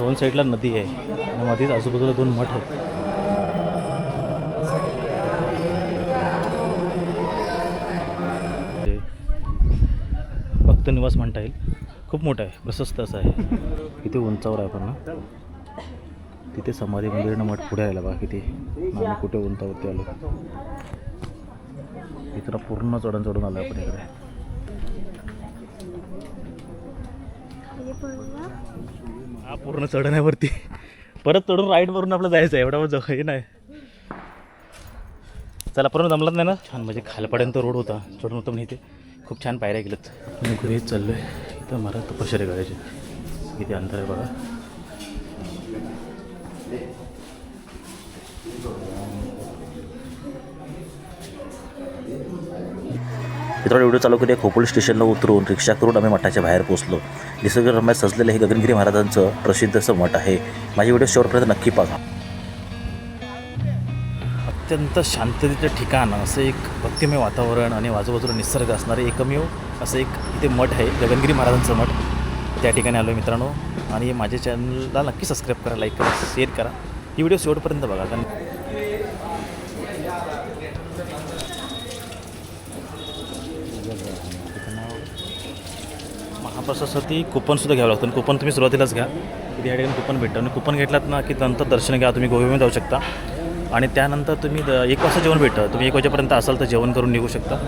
दोन साईडला नदी आहे. आणि मध्येच आजूबाजूला दोन मठ आहेत. भक्त निवास म्हणता येईल. खूप मोठं आहे. प्रशस्त असं आहे. इथे उंचावर आहे आपण ना. तिथे समाधी मंदिरानं मठ पुढे यायला बघा किती. आम्ही कुठे उंचावरती आलो. इकडं पूर्ण चढून चढून आलो आपण इकडे. हा पूर्ण चढण्यावरती. परत चढून राईट वरून आपलं जायचं आहे एवढा पण जवळ हे नाही. चला परत जमलाच नाही ना? छान म्हणजे खालपर्यंत रोड होता. चढून होतं म्हणजे इथे. खूप छान पायऱ्या गेलं मी घरी चाललो आहे इथं मला तपश्चर्या करायची. किती अंतर आहे बघा. मित्रांनो व्हिडिओ चालू केले खोपोली स्टेशनला उतरून रिक्षा करून आम्ही मठाच्या बाहेर पोहोचलो. निसर्गरम्य सजलेलं हे गगनगिरी महाराजांचं प्रसिद्ध असं मठ आहे. माझी व्हिडिओ शेवटपर्यंत नक्की बघा अत्यंत शांततेचं ठिकाण असं एक भक्तिमय वातावरण आणि आजूबाजूला निसर्ग असणारे एकमेव असं एक इथे मठ आहे गगनगिरी महाराजांचं मठ. त्या ठिकाणी आलो आहे मित्रांनो. आणि माझ्या चॅनलला नक्की सबस्क्राईब करा लाईक करा शेअर करा. ही व्हिडिओ शेवटपर्यंत बघा. कारण महाप्रसादासाठी कुपनसुद्धा घ्यावं लागतं. आणि कुपन तुम्ही सुरुवातीलाच घ्या. या ठिकाणी कुपन भेटतं. आणि कुपन घेतलात ना की नंतर दर्शन घ्या. तुम्ही गोव्यामध्ये जाऊ शकता. आणि त्यानंतर तुम्ही द एक वाजता जेवण भेटतं. तुम्ही एक वाजेपर्यंत असाल तर जेवण करून निघू शकता.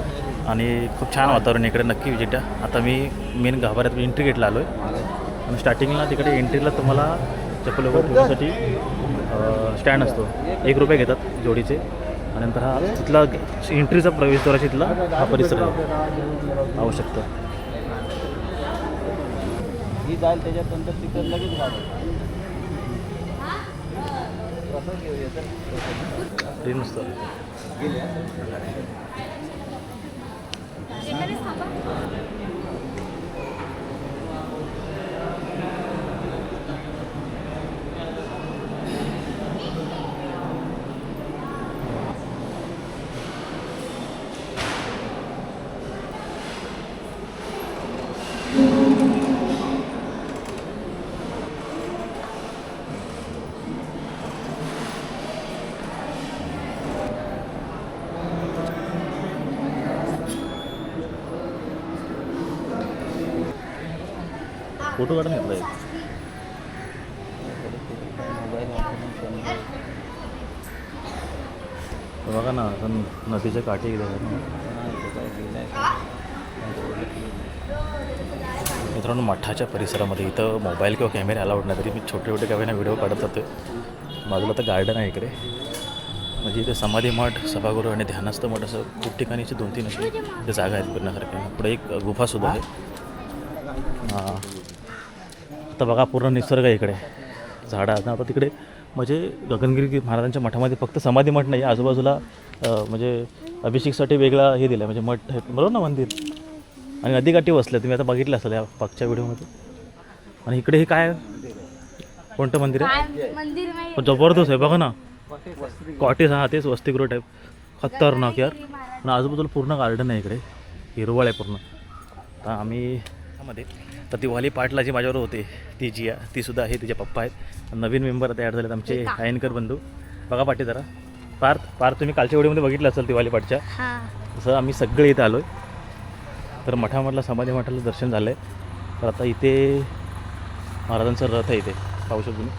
आणि खूप छान वातावरण इकडे. नक्की विजिट द्या आता मी मेन गाभाऱ्यात एंट्री गेटला आलो आहे आणि स्टार्टिंगला तिकडे एंट्रीला तुम्हाला चप्पल वगैरे ठेवण्यासाठी स्टँड असतो. एक रुपये घेतात जोडीचे. आणि नंतर हा तिथला एंट्रीचा प्रवेशद्वार तिथला. हा परिसर आहे. आवश्यकता ही जाईल त्याच्यानंतर तिकडे लगेच गाडी ट्रेन नसतं फोटो काढून घेतला एक. बघा ना आता नदीच्या काठी इथे मित्रांनो मठाच्या परिसरामध्ये इथं मोबाईल किंवा कॅमेरे अलाउड नाही तरी मी छोटे छोटे कॅमेरा व्हिडिओ काढत जातो बाजूला तर गार्डन आहे इकडे. म्हणजे इथे समाधी मठ सभागृह आणि ध्यानस्थ मठ असं खूप ठिकाणी असे दोन तीन असे जागा आहेत फिरण्यासारख्या. पुढे एक गुफासुद्धा आहे. हां. आता बघा पूर्ण निसर्ग आहे इकडे. झाडं आहेत ना आता तिकडे म्हणजे गगनगिरी महाराजांच्या मठामध्ये फक्त समाधी मठ नाही आजूबाजूला म्हणजे अभिषेकसाठी वेगळा हे दिलं आहे म्हणजे मठ आहे बरोबर ना मंदिर? आणि नदीकाठी बसलं तुम्ही आता बघितलं असेल या मागच्या व्हिडिओमध्ये. आणि इकडे हे काय? कोणतं मंदिर आहे? जबरदस्त आहे बघा ना. कॉटेज हा तेच वसतिगृह टाईप खतरनाक यार. आणि आजूबाजूला पूर्ण गार्डन आहे इकडे. हिरवळ आहे पूर्ण. आता आम्ही मध्ये. तर ती वाली पाटला जी माझ्यावर होते ती जिया ती सुद्धा आहे तिचे पप्पा आहेत. नवीन मेंबर आता ॲड झालेत आमचे आयनकर बंधू. बघा पाटी जरा. पार्थ पार्थ तुम्ही कालच्या व्हिडिओमध्ये बघितलं असेल ती वाली पाटच्या? हाँ. तसं आम्ही सगळे इथे आलो आहे तर मठामधला समाधी मठाला दर्शन झालं आहे तर आता इथे महाराजांचं रथ आहे इथे. पाहू शकतो तुम्ही.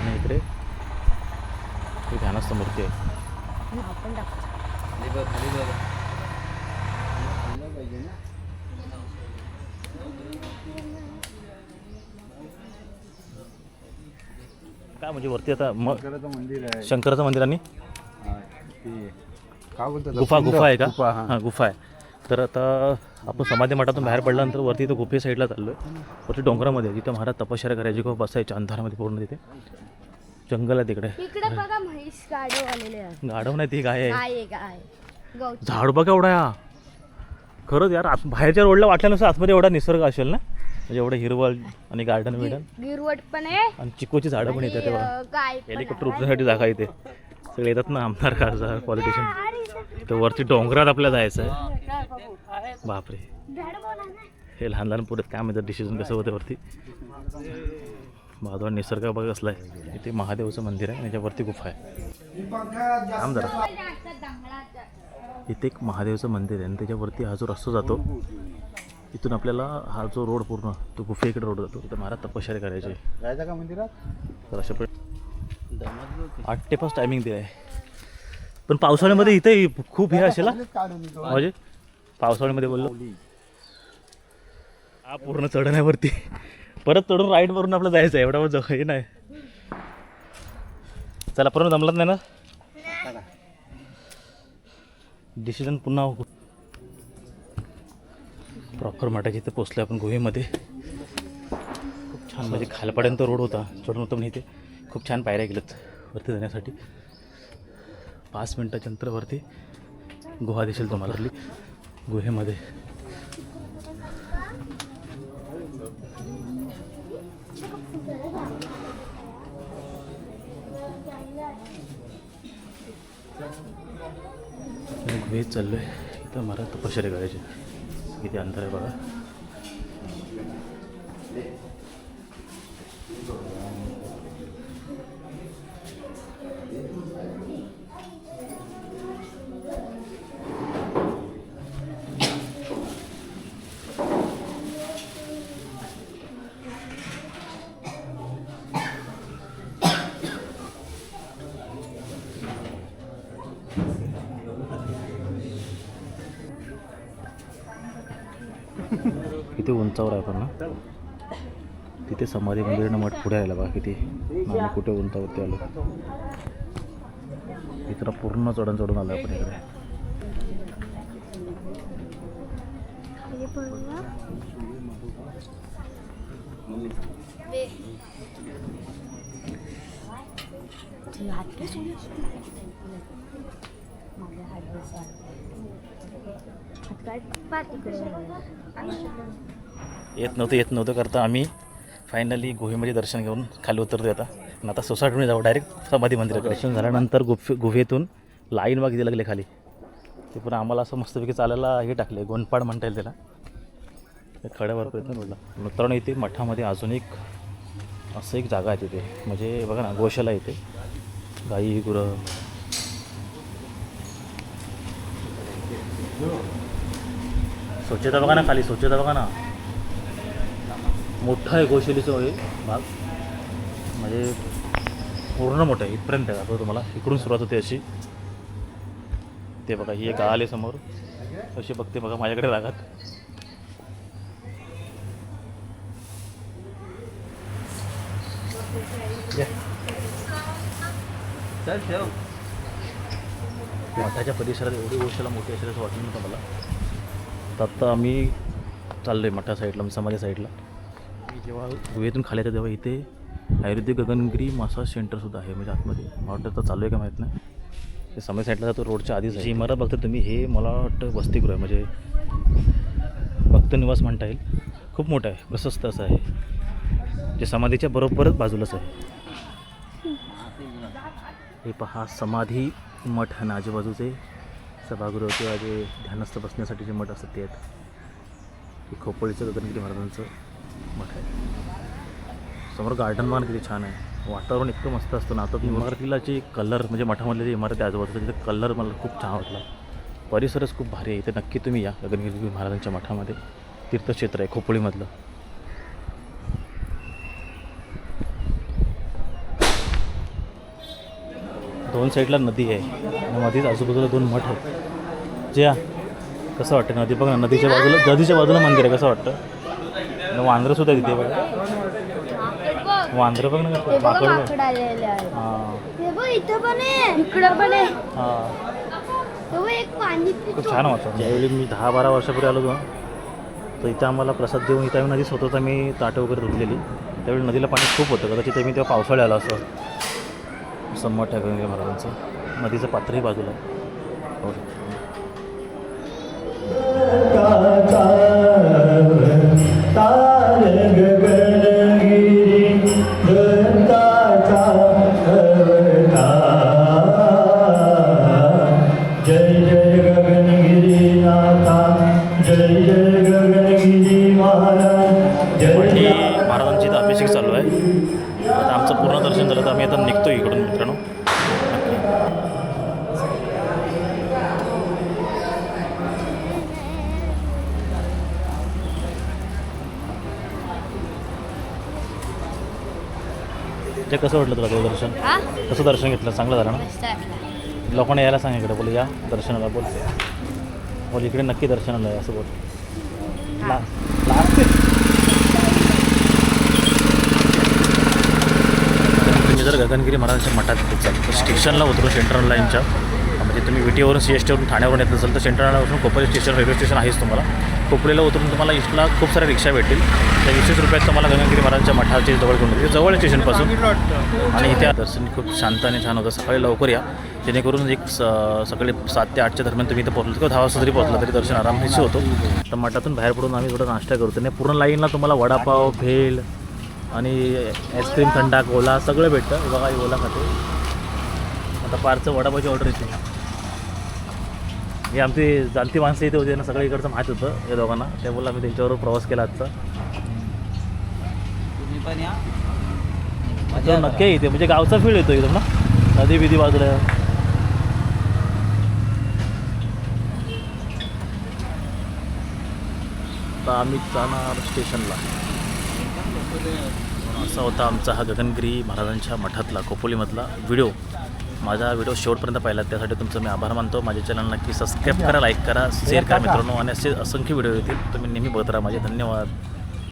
आणि इकडे ही ध्यानस्थ मूर्ती आहे. आपण काय म्हणजे वरती आता म शंकराचं मंदिर आहे. शंकराचं मंदिर आणि? हा, ते काय बोलतात गुफा गुफा आहे का? गुफा हा. हां गुफा आहे. तर आता आपण समाधी मठातून बाहेर पडल्यानंतर वरती इथं गुफे साईडला चाललो आहे वरती डोंगरामध्ये जिथं महाराज तपश्चर्या करायची किंवा बसायच्या अंधारामध्ये पूर्ण तिथे. जंगल आहे तिकडे. इकडे बघा म्हैस गाडव आलेले आहे गाढव नाही ती गाय आहे. काय आहे काय गौतम. झाड बघा एवढा या. खरंच यार आत बाहेरच्या रोडला वाटल्यानुसार आतमध्ये एवढा निसर्ग असेल ना? म्हणजे एवढं हिरवळ आणि गार्डन बिर्डन गिरवट पण आहे. आणि चिकोची झाडं पण येतात तेव्हा. अं, गाय पण हेलिकॉप्टर उतरण्यासाठी जागा इथे. सगळे येतात ना आमदार खासदार पॉलिटिशियन तर वरती डोंगरात आपल्याला जायचं आहे. बापरे. हे लहान लहान पुढे काय माहिती डिसिजन कसं होतं वरती? बाजूला निसर्ग बघ असला आहे इथे महादेवचं मंदिर आहे त्याच्यावरती गुफा आहे. थांब जरा. इथे एक महादेवचं मंदिर आहे आणि त्याच्यावरती हा जो रस्ता जातो. इथून आपल्याला हा जो रोड पूर्ण तो गुफेकडे रोड जातो. तिथं महाराज तपश्चर्या करायचे. जायचं का मंदिरात? तर अशा प्रकारे आठ ते पाच टायमिंग दिलं आहे पण पावसाळ्यामध्ये इथे खूप हे असेल. म्हणजे पावसाळ्यामध्ये बोललो. हा पूर्ण चढण्यावरती. परत चढून राईड वरून आपलं जायचं आहे एवढा जवळ हे नाही. चला परत जमलाच नाही ना? डिसिजन पुन्हा प्रॉपर मठाच्या इथे पोचलो आपण गुहेमध्ये. खूप छान म्हणजे खालपाड्यांत रोड होता. चढून होतं पण इथे. खूप छान पायऱ्या गेलेत वरती जाण्यासाठी. पाच मिनटाच्या अंतरावरती गुहा दिसेल तुम्हाला. गुहेमध्ये. आणि गुहेत चाललो आहे इथं मला तपश्चर्या करायची. किती अंतर आहे बघा किती उंचावर आहे आपण ना? तिथे समाधी मंदिरानं मठ पुढे आला बघा किती. आम्ही कुठे उंचावरती आलो. इकडं पूर्ण चढून चढून आलो आपण इकडे. येत नव्हतं येत नव्हतं करता आम्ही. फायनली गुहेमध्ये दर्शन घेऊन खाली उतरतो आता. आणि आता सोसायटीमध्ये जाऊ डायरेक्ट समाधी मंदिराकडे. दर्शन झाल्यानंतर गुफे गुहेतून लाईन किती लागले खाली. ते पण आम्हाला असं मस्तपैकी चालायला हे टाकले गोंडपाड म्हणता येईल त्याला. खड्यावर प्रयत्न बोलला मित्रांनो इथे मठामध्ये अजून एक असं एक जागा आहे तिथे. म्हणजे बघा ना गोशाला इथे. गाई गुरं. स्वच्छता बघा ना खाली स्वच्छता बघा ना. मोठा आहे. गोशालीचं भाग. म्हणजे पूर्ण मोठा आहे इथपर्यंत आहे. तुम्हाला? इकडून सुरुवात होते अशी. ते बघा ही एक आले समोर. अशी बघते बघा माझ्याकडे रागात. ठेव. मठाच्या परिसरात एवढी गोष्टीला मोठी असेल असं वाटलं नव्हतं मला. तर आत्ता आम्ही चाललो आहे मठा साईडला समाजा साईडला जेव्हा गुहेतून खाली येतं तेव्हा इथे आयुर्वेदिक गगनगिरी मसाज सेंटरसुद्धा आहे म्हणजे आतमध्ये. मला वाटतं तर चालू आहे का माहीत नाही? ते समय साईडला जातो रोडच्या आधीच आहे. इमारत बघता तुम्ही हे मला वाटतं वसतिगृह आहे म्हणजे भक्त निवास म्हणता येईल. खूप मोठं आहे प्रशस्त असं आहे. जे समाधीच्या बरोबरच बाजूलाच आहे. हे पहा समाधी मठ आणि आजूबाजूचे. सभागृह किंवा जे ध्यानस्थ बसण्यासाठी जे मठ असतात ते आहेत. हे खोपोळीचं गगनगिरी महाराजांचं. समोर गार्डन पण किती छान आहे. वातावरण इतकं मस्त असतं ना. आता ती इमारतीला जे कलर म्हणजे मठामधले जे इमारती आजूबाजूचा तिथे कलर मला खूप छान वाटला. परिसरच खूप भारी आहे. इथे नक्की तुम्ही या गगनगिरी महाराजांच्या मठामध्ये. तीर्थक्षेत्र आहे खोपोळीमधलं दोन साईडला नदी आहे. आणि नदीच आजूबाजूला दोन मठ आहेत. जे कसं वाटतं? नदी बघा नदीच्या बाजूला नदीच्या बाजूला मंदिर आहे कसं वाटतं? वांद्रं सुद्धा आहे तिथे बघा वांद्रं बघ ना माकड बघ हां ते बघ इथं पण आहे इकडं पण आहे हां तो बघ एक पाणी खूप छान वाटतं ज्यावेळी मी दहा बारा वर्षापूर्वी आलो होतो तर इथं आम्हाला प्रसाद देऊन इथं नदी स्वतःच आम्ही ताटं वगैरे धुतलेली त्यावेळी नदीला पाणी खूप होतं कदाचित मी तेव्हा पावसाळ्यात आलो असं संमत आहे गंगे महाराजांचं नदीचं पात्रही बाजूला आहे हो. महाराजांची इथं अभिषेक चालू आहे. आता आमचं पूर्ण दर्शन झालं तर आम्ही आता निघतो इकडून मित्रांनो. ते कसं वाटलं तुला देवदर्शन हा? कसं दर्शन घेतलं? चांगलं झालं ना. लोकांना यायला सांग इकडे बोल या दर्शनाला बोल. बोल इकडे नक्की दर्शनाला या असं बोल ला लास्ट तुम्ही जर गगनगिरी महाराजांच्या मठात स्टेशनला उतरून सेंट्रल लाईनच्या. म्हणजे तुम्ही विटीवरून सी एस टीवरून ठाण्यावरून येत असाल तर सेंट्रल लाईनला उतरून कोपरी स्टेशन रेल्वे स्टेशन आहेच तुम्हाला. कोपरीला उतरून तुम्हाला ईस्टला खूप साऱ्या रिक्षा भेटतील. त्या वीसशे रुपयात तुम्हाला गगनगिरी महाराजांच्या मठाचे जवळ घेऊन येतील जवळ स्टेशनपासून. आणि इथे दर्शन खूप शांत आणि छान होतं. सकाळी लवकर या. जेणेकरून एक स सकाळी सात ते आठच्या दरम्यान तुम्ही इथं पोहोचलो किंवा दहा वाजता जरी पोहोचला तरी दर्शन आरामशीर होतो. तर मठातून बाहेर पडून आम्ही थोडा नाश्ता करतो. आणि पूर्ण लाईनला तुम्हाला वडापाव भेल आणि आईस्क्रीम थंडा कोला सगळं भेटतं. बघा ओला खाते. आता पारचं वडापावची ऑर्डर येते हे आमची जाणती माणसं इथे होती ना सगळं इकडचं माहीत होतं या दोघांना. त्यामुळे आम्ही त्यांच्याबरोबर प्रवास केला आजचा. तुम्ही पण या. तर नक्की इथे म्हणजे गावचा फील येतो एकदम ना नदी बिदी बाजूला. आता आम्ही जाणार स्टेशनला. असा होता आमचा हा गगनगिरी महाराजांच्या मठातला खोपोलीमधला व्हिडिओ. माझा व्हिडिओ शेवटपर्यंत पाहिला त्यासाठी तुमचं मी आभार मानतो. माझ्या चॅनल नक्की सबस्क्राईब करा लाईक करा शेअर करा मित्रांनो आणि असे असंख्य व्हिडिओ येतील. तुम्ही नेहमी बघत राहा माझे. धन्यवाद.